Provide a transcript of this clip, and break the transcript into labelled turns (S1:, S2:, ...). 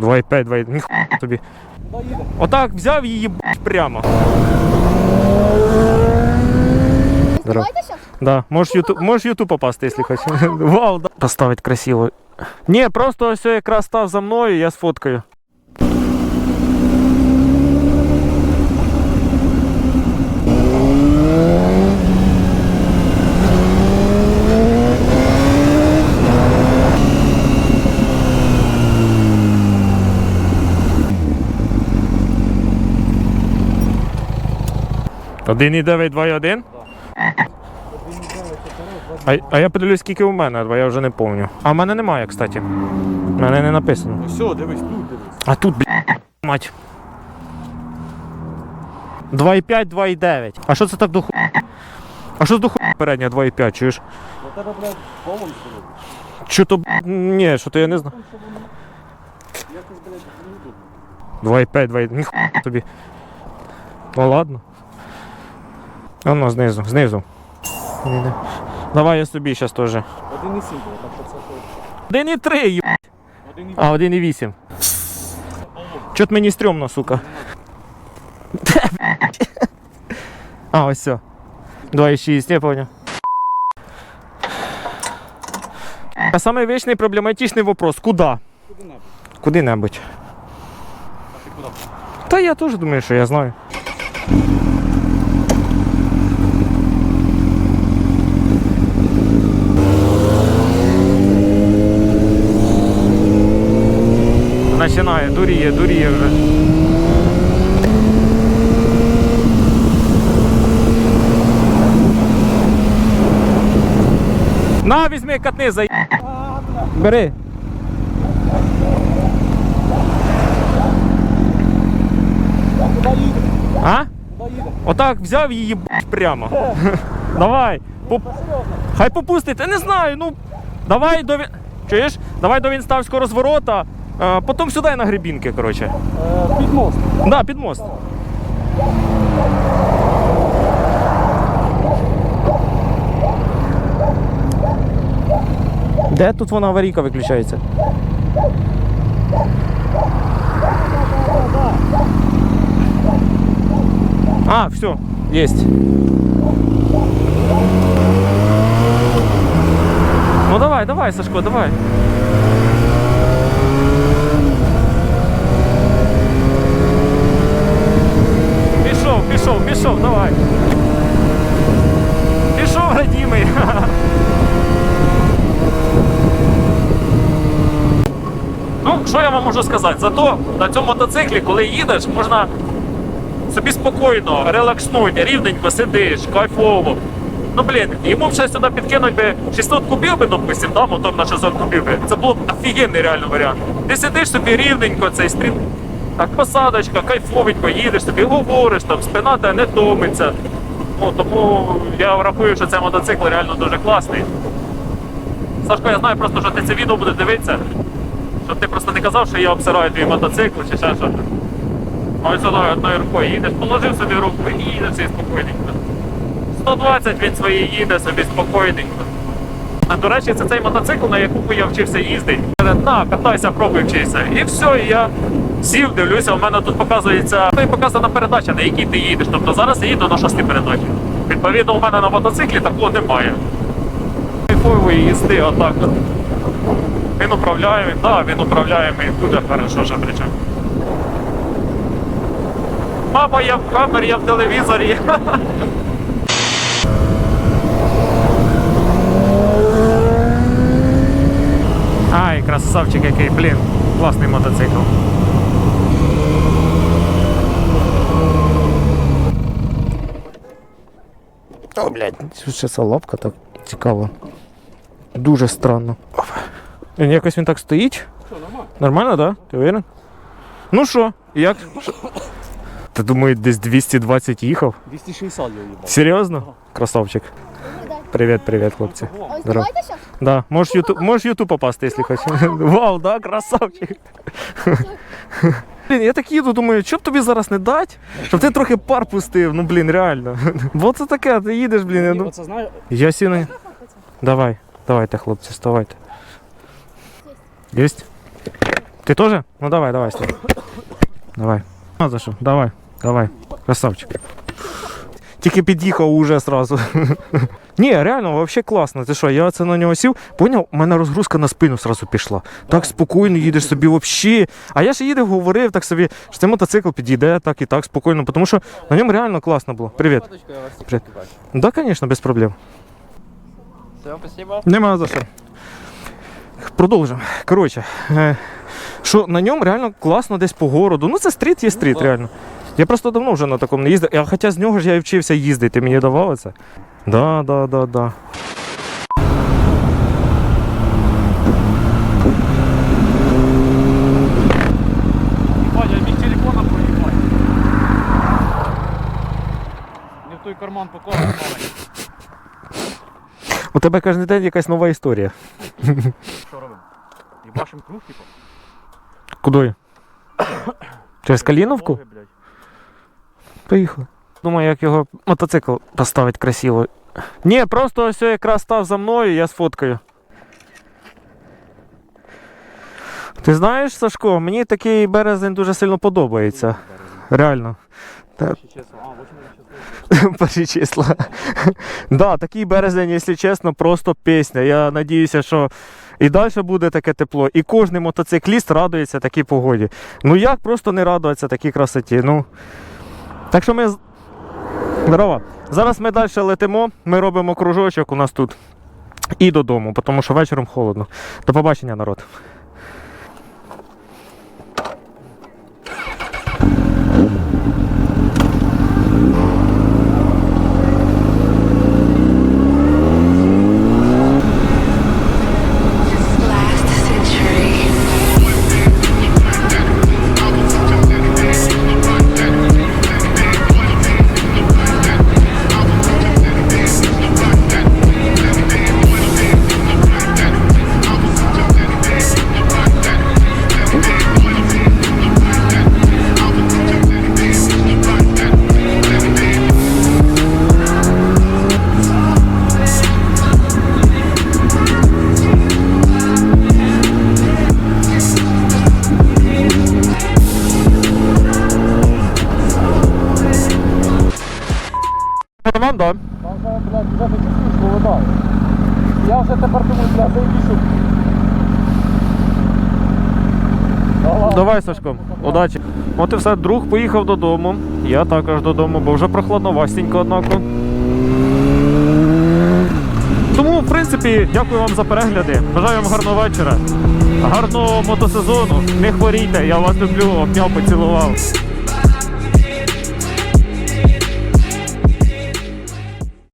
S1: 2,5, 2,5, Ніхуя тобі. Отак взяв її прямо. Здорово. Да, можеш ютуб, можеш YouTube попасти, якщо хочеш. Вау, да. Поставить красиво. Ні, просто ось якраз став за мною, я сфоткаю. Один і дев'ять, два і один? А, а я подивлюсь, скільки у мене, бо я вже не пам'ятаю. А в мене немає, кстати. У мене не написано.
S2: Все, дивись, тут дивись.
S1: А тут, блядь, мать. 2,5, 2,9. А що це так до ху... А що до ху... передня 2,5, чуєш?
S2: У тебе, блядь, колом стоїть.
S1: Що то, б**, ні, що то я не знаю.
S2: Якось, блядь, не тут.
S1: 2,5, 2,9, ніхуя тобі. Ну ладно. Воно знизу, знизу. Ні-ні. Давай я собі зараз теж.
S2: 1,7 було, так що це
S1: 1,3, ю...
S2: 1,8.
S1: А, 1,8. Чот мені стрьомно, сука. А, ось все. 2,6, я понял. А самый вечный проблематичный вопрос. Куда?
S2: Куди-небудь.
S1: Куди-небудь.
S2: А ти куди?
S1: Та я теж думаю, що я знаю. Починає, дуріє, дуріє вже. На, візьми, катни, за... Бери. А? Отак взяв її прямо. Давай. Поп... Хай попустить. Я не знаю. Ну давай до Чуєш? Давай до Вінставського розворота. А, потім сюди на грибінки, коротше.
S2: Е, Під мост.
S1: Да, під мост. Де тут вона аварійка виключається? А, все, есть. Ну давай, давай, Сашко, давай. Пішов, пішов, пішов, давай. Пішов, радімий. Ну, що я вам можу сказати? Зато на цьому мотоциклі, коли їдеш, можна собі спокійно, релакснути, рівненько сидиш, кайфово. Ну блін, йому б ще сюди підкинуть би 600 кубів би, допустим, да, мотор на 600 кубів би. Це було б офігенний реально варіант. Ти сидиш собі рівненько, цей стрім. Так, посадочка, кайфовенько, їдеш собі, говориш, там, спина тебе не томиться. Ну, тому я врахую, що цей мотоцикл реально дуже класний. Сашко, я знаю просто, що ти це відео будеш дивитися. Щоб ти просто не казав, що я обсираю твій мотоцикл чи ще щось. Ось одною, одною рукою їдеш, положив собі руку і їдеш собі спокійненько. 120 він свої їде собі спокійненько. А до речі, це цей мотоцикл, на якому я вчився їздити. На, катайся, пробуй вчися. І все, і я сів, дивлюся, у мене тут показується ну, і показана передача, на якій ти їдеш. Тобто зараз я їду на шостій передачі. Відповідно, у мене на мотоциклі такого немає. Кайфової їзди, отак. Він управляє, да, він управляє і дуже хорошо вже причому. Мама, я в камері, я в телевізорі. Ай, красавчик який, блін, класний мотоцикл. О, блядь, ще ця лапка так цікаво. Дуже странно. Якось він так стоїть.
S2: Що, нормально?
S1: Нормально, так? Да? Ти уверен? Ну що, як? Та думаю, десь 220 їхав.
S2: 260 я їбав.
S1: Серйозно? Красавчик. Привіт, привіт, хлопці. Здорово. Да, можеш ютуб, можеш ютуб попасти, якщо хочеш. Вау, да, красавчик. Блін, я так їду, думаю, що б тобі зараз не дать, щоб ти трохи пар пустив, ну блін, реально. Бо це таке, ти їдеш, блін. я ну- Я сіну. Давай, давайте, хлопці, вставайте. Єсть? Ти теж? Ну давай, давай, стій. Давай. А за що? Давай, давай. Красавчик. Тільки під'їхав уже сразу. Ні, реально, взагалі класно. Ти що, я це на нього сів, поняв, у мене розгрузка на спину сразу пішла. Так спокійно їдеш собі взагалі. А я ще їдев, говорив так собі, що цей мотоцикл підійде так і так спокійно, тому що на ньому реально класно було. Привіт. Привіт. Да, звісно, без проблем.
S3: Все, спасибо.
S1: Нема за що. Продовжимо. Коротше, е, що на ньому реально класно десь по городу. Ну, це стріт є стріт, реально. Я просто давно вже на такому не їздив. А хоча з нього ж я і вчився їздити, мені давало це. Да, да, да, да.
S2: Карман поклав, маленький.
S1: У тебе кожен день якась нова історія.
S2: Робимо? Круг, типу?
S1: Куди? Через Каліновку?
S2: Ноги, блядь.
S1: Поїхали. Думаю, як його мотоцикл поставити красиво. Ні, просто ось якраз став за мною, я сфоткаю. Ти знаєш, Сашко, мені такий березень дуже сильно подобається. Реально. Та-
S2: Ще. А, 8 число.
S1: Перші числа. да, такий березень, якщо чесно, просто пісня. Я надіюся, що і далі буде таке тепло. І кожен мотоцикліст радується такій погоді. Ну як просто не радуватися такій красоті? Ну. Так що ми. Здорово. Зараз ми далі летимо, ми робимо кружочок у нас тут. І додому, тому що вечором холодно. До побачення, народ.
S2: Там блядь, вже ти чувствуєш, холодає. Я вже тепер думаю, блядь, сюди.
S1: Давай. Сашко, удачі. От і все, друг поїхав додому. Я також додому, бо вже прохладновастенько, однако. Тому, в принципі, дякую вам за перегляди. Бажаю вам гарного вечора, гарного мотосезону. Не хворійте, я вас люблю, обняв, поцілував.